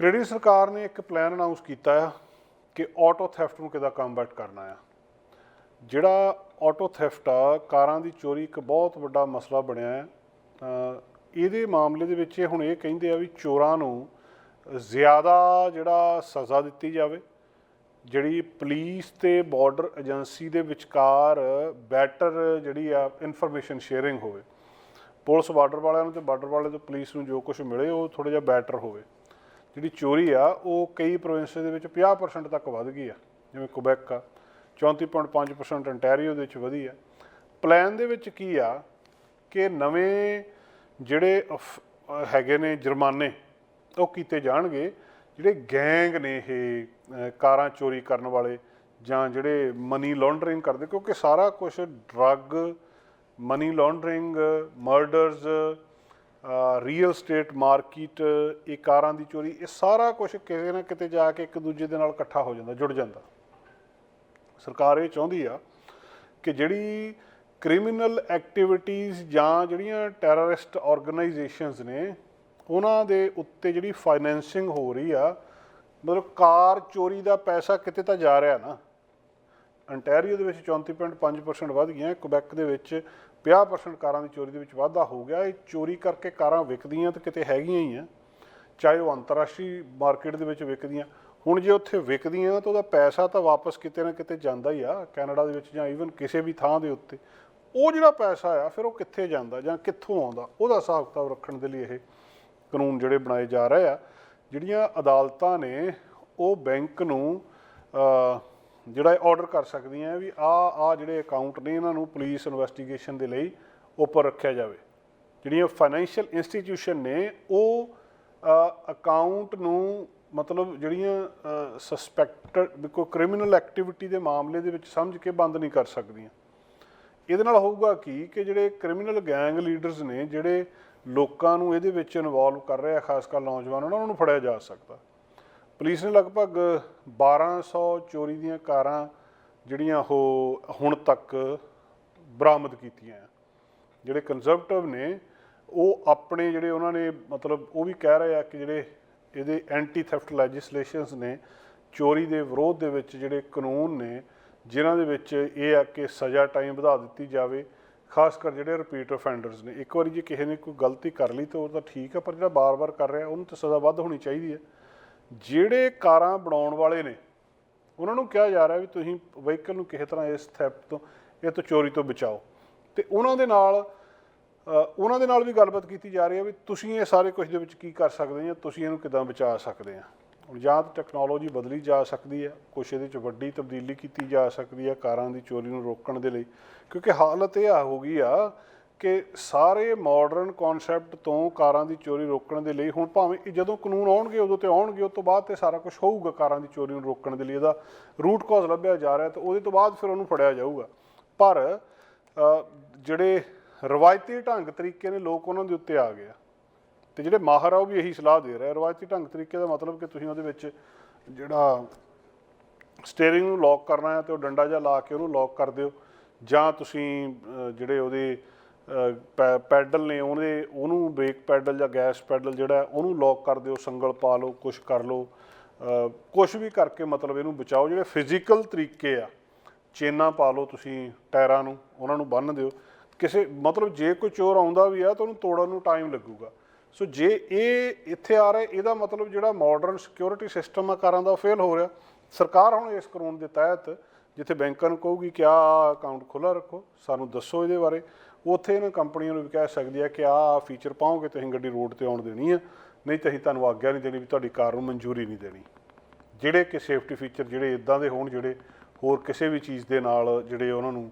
Canadian ਸਰਕਾਰ ਨੇ ਇੱਕ ਪਲਾਨ ਅਨਾਉਂਸ ਕੀਤਾ ਆ ਕਿ ਆਟੋ ਥੈਫਟ ਨੂੰ ਕਿੱਦਾਂ ਕੰਬੈਟ ਕਰਨਾ ਆ? ਜਿਹੜਾ ਆਟੋ ਥੈਫਟ ਆ, ਕਾਰਾਂ ਦੀ ਚੋਰੀ ਇੱਕ ਬਹੁਤ ਵੱਡਾ ਮਸਲਾ ਬਣਿਆ ਹੈ ਤਾਂ ਇਹਦੇ ਮਾਮਲੇ ਦੇ ਵਿੱਚ ਹੁਣ ਇਹ ਕਹਿੰਦੇ ਆ ਵੀ ਚੋਰਾਂ ਨੂੰ ਜ਼ਿਆਦਾ ਜਿਹੜਾ ਸਜ਼ਾ ਦਿੱਤੀ ਜਾਵੇ, ਜਿਹੜੀ ਪੁਲਿਸ ਤੇ ਬਾਰਡਰ ਏਜੰਸੀ ਦੇ ਵਿਚਕਾਰ ਬੈਟਰ ਜਿਹੜੀ ਆ ਇਨਫੋਰਮੇਸ਼ਨ ਸ਼ੇਅਰਿੰਗ ਹੋਵੇ। ਪੁਲਿਸ ਬਾਰਡਰ ਵਾਲਿਆਂ ਨੂੰ ਤੇ ਬਾਰਡਰ ਵਾਲੇ ਤੋਂ ਪੁਲਿਸ ਨੂੰ ਜੋ ਕੁਝ ਮਿਲੇ, ਉਹ ਥੋੜਾ ਜਿਹਾ ਬੈਟਰ ਹੋਵੇ। ਜਿਹੜੀ ਚੋਰੀ ਆ, ਉਹ ਕਈ ਪ੍ਰੋਵਿੰਸ ਦੇ ਵਿੱਚ 50% ਤੱਕ ਵੱਧ ਗਈ ਆ। ਜਿਵੇਂ ਕੁਬੈਕ ਆ 34.5% ਅੰਟੈਰੀਓ ਦੇ ਵਿੱਚ ਵਧੀ ਆ। ਪਲਾਨ ਦੇ ਵਿੱਚ ਕੀ ਆ ਕਿ ਨਵੇਂ ਜਿਹੜੇ ਅਫ- ਹੈਗੇ ਨੇ ਜੁਰਮਾਨੇ, ਉਹ ਕੀਤੇ ਜਾਣਗੇ। ਜਿਹੜੇ ਗੈਂਗ ਨੇ ਇਹ ਕਾਰਾਂ ਚੋਰੀ ਕਰਨ ਵਾਲੇ ਜਾਂ ਜਿਹੜੇ ਮਨੀ ਲਾਂਡਰਿੰਗ ਕਰਦੇ, ਕਿਉਂਕਿ ਸਾਰਾ ਕੁਝ drug money laundering murders real estate market ਇਹ ਕਾਰਾਂ ਦੀ ਚੋਰੀ, ਇਹ ਸਾਰਾ ਕੁਝ ਕਿਸੇ ਨਾ ਕਿਤੇ ਜਾ ਕੇ ਇੱਕ ਦੂਜੇ ਦੇ ਨਾਲ ਇਕੱਠਾ ਹੋ ਜਾਂਦਾ, ਜੁੜ ਜਾਂਦਾ। ਸਰਕਾਰ ਇਹ ਚਾਹੁੰਦੀ ਆ ਕਿ ਜਿਹੜੀ ਕ੍ਰਿਮੀਨਲ ਐਕਟੀਵਿਟੀਜ਼ ਜਾਂ ਜਿਹੜੀਆਂ ਟੈਰਰਿਸਟ ਆਰਗੇਨਾਈਜੇਸ਼ਨਸ ਨੇ, ਉਹਨਾਂ ਦੇ ਉੱਤੇ ਜਿਹੜੀ ਫਾਈਨੈਂਸਿੰਗ ਹੋ ਰਹੀ ਆ, ਮਤਲਬ ਕਾਰ ਚੋਰੀ ਦਾ ਪੈਸਾ ਕਿਤੇ ਤਾਂ ਜਾ ਰਿਹਾ ਨਾ। ਅੰਟੈਰੀਓ ਦੇ ਵਿੱਚ 34.5% ਵੱਧ ਗਈਆਂ ਕੁਬੈਕ ਦੇ ਵਿੱਚ 50% ਕਾਰਾਂ ਦੀ ਚੋਰੀ ਦੇ ਵਿੱਚ ਵਾਧਾ ਹੋ ਗਿਆ। ਇਹ ਚੋਰੀ ਕਰਕੇ ਕਾਰਾਂ ਵਿਕਦੀਆਂ ਤਾਂ ਕਿਤੇ ਹੈਗੀਆਂ ਹੀ ਆ, ਚਾਹੇ ਉਹ ਅੰਤਰਰਾਸ਼ਟਰੀ ਮਾਰਕੀਟ ਦੇ ਵਿੱਚ ਵਿਕਦੀਆਂ। ਹੁਣ ਜੇ ਉੱਥੇ ਵਿਕਦੀਆਂ ਤਾਂ ਉਹਦਾ ਪੈਸਾ ਤਾਂ ਵਾਪਸ ਕਿਤੇ ਨਾ ਕਿਤੇ ਜਾਂਦਾ ਹੀ ਆ, ਕੈਨੇਡਾ ਦੇ ਵਿੱਚ ਜਾਂ ਈਵਨ ਕਿਸੇ ਵੀ ਥਾਂ ਦੇ ਉੱਤੇ। ਉਹ ਜਿਹੜਾ ਪੈਸਾ ਆ, ਫਿਰ ਉਹ ਕਿੱਥੇ ਜਾਂਦਾ ਜਾਂ ਕਿੱਥੋਂ ਆਉਂਦਾ? ਉਹਦਾ ਹਿਸਾਬ ਕਿਤਾਬ ਰੱਖਣ ਦੇ ਲਈ ਇਹ ਕਾਨੂੰਨ ਜਿਹੜੇ ਬਣਾਏ ਜਾ ਰਹੇ ਆ। ਜਿਹੜੀਆਂ ਅਦਾਲਤਾਂ ਨੇ, ਉਹ ਬੈਂਕ ਨੂੰ ਜਿਹੜਾ ਆਰਡਰ ਕਰ ਸਕਦੀਆਂ ਵੀ ਆ ਆ ਜਿਹੜੇ ਅਕਾਊਂਟ ਨੇ, ਇਹਨਾਂ ਨੂੰ ਪੁਲਿਸ ਇਨਵੈਸਟੀਗੇਸ਼ਨ ਦੇ ਲਈ ਉੱਪਰ ਰੱਖਿਆ ਜਾਵੇ। ਜਿਹੜੀਆਂ ਫਾਈਨੈਂਸ਼ੀਅਲ ਇੰਸਟੀਟਿਊਸ਼ਨ ਨੇ, ਉਹ ਅਕਾਊਂਟ ਨੂੰ ਮਤਲਬ ਜਿਹੜੀਆਂ ਸਸਪੈਕਟਡ ਕੋਈ ਕ੍ਰਿਮੀਨਲ ਐਕਟੀਵਿਟੀ ਦੇ ਮਾਮਲੇ ਦੇ ਵਿੱਚ ਸਮਝ ਕੇ ਬੰਦ ਨਹੀਂ ਕਰ ਸਕਦੀਆਂ। ਇਹਦੇ ਨਾਲ ਹੋਊਗਾ ਕੀ ਕਿ ਜਿਹੜੇ ਕ੍ਰਿਮੀਨਲ ਗੈਂਗ ਲੀਡਰਸ ਨੇ, ਜਿਹੜੇ ਲੋਕਾਂ ਨੂੰ ਇਹਦੇ ਵਿੱਚ ਇਨਵੋਲਵ ਕਰ ਰਹੇ ਆ, ਖਾਸ ਕਰ ਨੌਜਵਾਨਾਂ ਨੂੰ ਉਹਨਾਂ ਨੂੰ ਫੜਿਆ ਜਾ ਸਕਦਾ। ਪੁਲਿਸ ਨੇ ਲਗਭਗ 1200 ਚੋਰੀ ਦੀਆਂ ਕਾਰਾਂ ਜਿਹੜੀਆਂ ਉਹ ਹੁਣ ਤੱਕ ਬਰਾਮਦ ਕੀਤੀਆਂ ਆ। ਜਿਹੜੇ ਕੰਜ਼ਰਵੇਟਿਵ ਨੇ, ਉਹ ਆਪਣੇ ਜਿਹੜੇ ਉਹਨਾਂ ਨੇ ਮਤਲਬ ਉਹ ਵੀ ਕਹਿ ਰਹੇ ਆ ਕਿ ਜਿਹੜੇ ਇਹਦੇ ਐਂਟੀ ਥੈਫਟ ਲੈਜਿਸਲੇਸ਼ਨਸ ਨੇ, ਚੋਰੀ ਦੇ ਵਿਰੋਧ ਦੇ ਵਿੱਚ ਜਿਹੜੇ ਕਾਨੂੰਨ ਨੇ, ਜਿਨ੍ਹਾਂ ਦੇ ਵਿੱਚ ਇਹ ਆ ਕਿ ਸਜ਼ਾ ਟਾਈਮ ਵਧਾ ਦਿੱਤੀ ਜਾਵੇ, ਖਾਸ ਕਰ ਜਿਹੜੇ ਰਿਪੀਟ ਅਫੈਂਡਰਸ ਨੇ। ਇੱਕ ਵਾਰੀ ਜੇ ਕਿਸੇ ਨੇ ਕੋਈ ਗਲਤੀ ਕਰ ਲਈ ਤਾਂ ਉਹ ਤਾਂ ਠੀਕ ਆ, ਪਰ ਜਿਹੜਾ ਬਾਰ-ਬਾਰ ਕਰ ਰਿਹਾ, ਉਹਨੂੰ ਤਾਂ ਸਜ਼ਾ ਵੱਧ ਹੋਣੀ ਚਾਹੀਦੀ ਹੈ ਜਿਹੜੇ ਕਾਰਾਂ ਬਣਾਉਣ ਵਾਲੇ ਨੇ, ਉਹਨਾਂ ਨੂੰ ਕਿਹਾ ਜਾ ਰਿਹਾ ਵੀ ਤੁਸੀਂ ਵਹੀਕਲ ਨੂੰ ਕਿਸੇ ਤਰ੍ਹਾਂ ਇਸ ਥੈਫਟ ਤੋਂ, ਇਹ ਤੋਂ ਚੋਰੀ ਤੋਂ ਬਚਾਓ। ਤੇ ਉਹਨਾਂ ਦੇ ਨਾਲ ਉਹਨਾਂ ਦੇ ਨਾਲ ਵੀ ਗੱਲਬਾਤ ਕੀਤੀ ਜਾ ਰਹੀ ਹੈ ਵੀ ਤੁਸੀਂ ਇਹ ਸਾਰੇ ਕੁਝ ਦੇ ਵਿੱਚ ਕੀ ਕਰ ਸਕਦੇ ਜਾਂ ਤੁਸੀਂ ਇਹਨੂੰ ਕਿਦਾਂ ਬਚਾ ਸਕਦੇ ਆ ਹੁਣ ਜਾਂ ਤਾਂ ਟੈਕਨੋਲੋਜੀ ਬਦਲੀ ਜਾ ਸਕਦੀ ਹੈ, ਕੁਛ ਇਹਦੇ ਵਿੱਚ ਵੱਡੀ ਤਬਦੀਲੀ ਕੀਤੀ ਜਾ ਸਕਦੀ ਹੈ ਕਾਰਾਂ ਦੀ ਚੋਰੀ ਨੂੰ ਰੋਕਣ ਦੇ ਲਈ, ਕਿਉਂਕਿ ਹਾਲਤ ਇਹ ਆ ਹੋ ਗਈ ਆ ਕਿ ਸਾਰੇ ਮਾਡਰਨ ਕਨਸੈਪਟ ਤੋਂ ਕਾਰਾਂ ਦੀ ਚੋਰੀ ਰੋਕਣ ਦੇ ਲਈ ਹੁਣ ਭਾਵੇਂ ਜਦੋਂ ਕਾਨੂੰਨ ਆਉਣਗੇ, ਉਦੋਂ ਤੇ ਆਉਣਗੇ, ਉਸ ਤੋਂ ਬਾਅਦ ਤੇ ਸਾਰਾ ਕੁਝ ਹੋਊਗਾ ਕਾਰਾਂ ਦੀ ਚੋਰੀ ਨੂੰ ਰੋਕਣ ਦੇ ਲਈ। ਇਹਦਾ ਰੂਟ ਕਾਜ਼ ਲੱਭਿਆ ਜਾ ਰਿਹਾ ਤੇ ਉਹਦੇ ਤੋਂ ਬਾਅਦ ਫਿਰ ਉਹਨੂੰ ਫੜਿਆ ਜਾਊਗਾ। ਪਰ ਜਿਹੜੇ ਰਵਾਇਤੀ ਢੰਗ ਤਰੀਕੇ ਨੇ ਲੋਕ ਉਹਨਾਂ ਦੇ ਉੱਤੇ ਆ ਗਏ ਆ। ਤੇ ਜਿਹੜੇ ਮਾਹਰ ਆ, ਉਹ ਵੀ ਇਹੀ ਸਲਾਹ ਦੇ ਰਿਹਾ ਰਵਾਇਤੀ ਢੰਗ ਤਰੀਕੇ ਦਾ ਮਤਲਬ ਕਿ ਤੁਸੀਂ ਉਹਦੇ ਵਿੱਚ ਜਿਹੜਾ ਸਟੀਅਰਿੰਗ ਨੂੰ ਲੌਕ ਕਰਨਾ ਹੈ ਤੇ ਉਹ ਡੰਡਾ ਜਿਹਾ ਲਾ ਕੇ ਉਹਨੂੰ ਲੌਕ ਕਰ ਦਿਓ। ਜਾਂ ਤੁਸੀਂ ਜਿਹੜੇ ਉਹਦੇ ਪੈਡਲ ਨੇ ਉਹਦੇ, ਉਹਨੂੰ ਬ੍ਰੇਕ ਪੈਡਲ ਜਾਂ ਗੈਸ ਪੈਡਲ ਜਿਹੜਾ ਉਹਨੂੰ ਲੌਕ ਕਰ ਦਿਓ, ਸੰਗਲ ਪਾ ਲਓ ਕੁਝ ਕਰ ਲਓ। ਕੁਝ ਵੀ ਕਰਕੇ ਮਤਲਬ ਇਹਨੂੰ ਬਚਾਓ, ਜਿਹੜੇ ਫਿਜ਼ੀਕਲ ਤਰੀਕੇ ਆ, ਚੇਨਾਂ ਪਾ ਲਓ ਤੁਸੀਂ ਟਾਇਰਾਂ ਨੂੰ, ਉਹਨਾਂ ਨੂੰ ਬੰਨ੍ਹ ਦਿਓ। ਕਿਸੇ, ਮਤਲਬ ਜੇ ਕੋਈ ਚੋਰ ਆਉਂਦਾ ਵੀ ਆ ਤਾਂ ਉਹਨੂੰ ਤੋੜਨ ਨੂੰ ਟਾਈਮ ਲੱਗੂਗਾ। ਸੋ ਜੇ ਇਹ ਇੱਥੇ ਆ ਰਿਹਾ, ਇਹਦਾ ਮਤਲਬ ਜਿਹੜਾ ਮਾਡਰਨ ਸਿਕਿਉਰਿਟੀ ਸਿਸਟਮ ਆ, ਕਾਰਾਂ ਦਾ ਫੇਲ ਹੋ ਰਿਹਾ। ਸਰਕਾਰ ਹੁਣ ਇਸ ਕਾਨੂੰਨ ਦੇ ਤਹਿਤ, ਜਿੱਥੇ ਬੈਂਕਾਂ ਨੂੰ ਕਹੂਗੀ ਕਿ ਆਹ ਅਕਾਊਂਟ ਖੁੱਲਾ ਰੱਖੋ, ਸਾਨੂੰ ਦੱਸੋ ਇਹਦੇ ਬਾਰੇ। ਉੱਥੇ ਇਹਨਾਂ ਕੰਪਨੀਆਂ ਨੂੰ ਵੀ ਕਹਿ ਸਕਦੀ ਹੈ ਕਿ ਆਹ ਫੀਚਰ ਪਾਓਗੇ ਤੁਸੀਂ ਗੱਡੀ ਰੋਡ ਤੇ ਆਉਣ ਦੇਣੀ ਹੈ ਨਹੀਂ ਤਾਂ ਅਸੀਂ ਤੁਹਾਨੂੰ ਆਗਿਆ ਨਹੀਂ ਦੇਣੀ ਵੀ ਤੁਹਾਡੀ ਕਾਰ ਨੂੰ ਮਨਜ਼ੂਰੀ ਨਹੀਂ ਦੇਣੀ। ਜਿਹੜੇ ਕਿ ਸੇਫਟੀ ਫੀਚਰ ਜਿਹੜੇ ਇਦਾਂ ਦੇ ਹੋਣ, ਜਿਹੜੇ ਹੋਰ ਕਿਸੇ ਵੀ ਚੀਜ਼ ਦੇ ਨਾਲ ਜਿਹੜੇ ਉਹਨਾਂ ਨੂੰ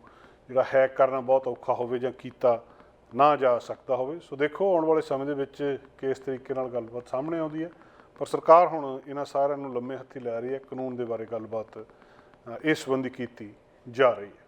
ਜਿਹੜਾ ਹੈਕ ਕਰਨਾ ਬਹੁਤ ਔਖਾ ਹੋਵੇ ਜਾਂ ਕੀਤਾ ਨਾ ਜਾ ਸਕਦਾ ਹੋਵੇ। ਸੋ ਦੇਖੋ, ਆਉਣ ਵਾਲੇ ਸਮੇਂ ਦੇ ਵਿੱਚ ਕਿਸ ਤਰੀਕੇ ਨਾਲ ਗੱਲਬਾਤ ਸਾਹਮਣੇ ਆਉਂਦੀ ਹੈ ਪਰ ਸਰਕਾਰ ਹੁਣ ਇਹਨਾਂ ਸਾਰਿਆਂ ਨੂੰ ਲੰਮੇ ਹੱਥੀ ਲੈ ਰਹੀ ਹੈ, ਕਾਨੂੰਨ ਦੇ ਬਾਰੇ ਗੱਲਬਾਤ ਇਸ ਸੰਬੰਧੀ ਕੀਤੀ ਜਾ ਰਹੀ ਹੈ।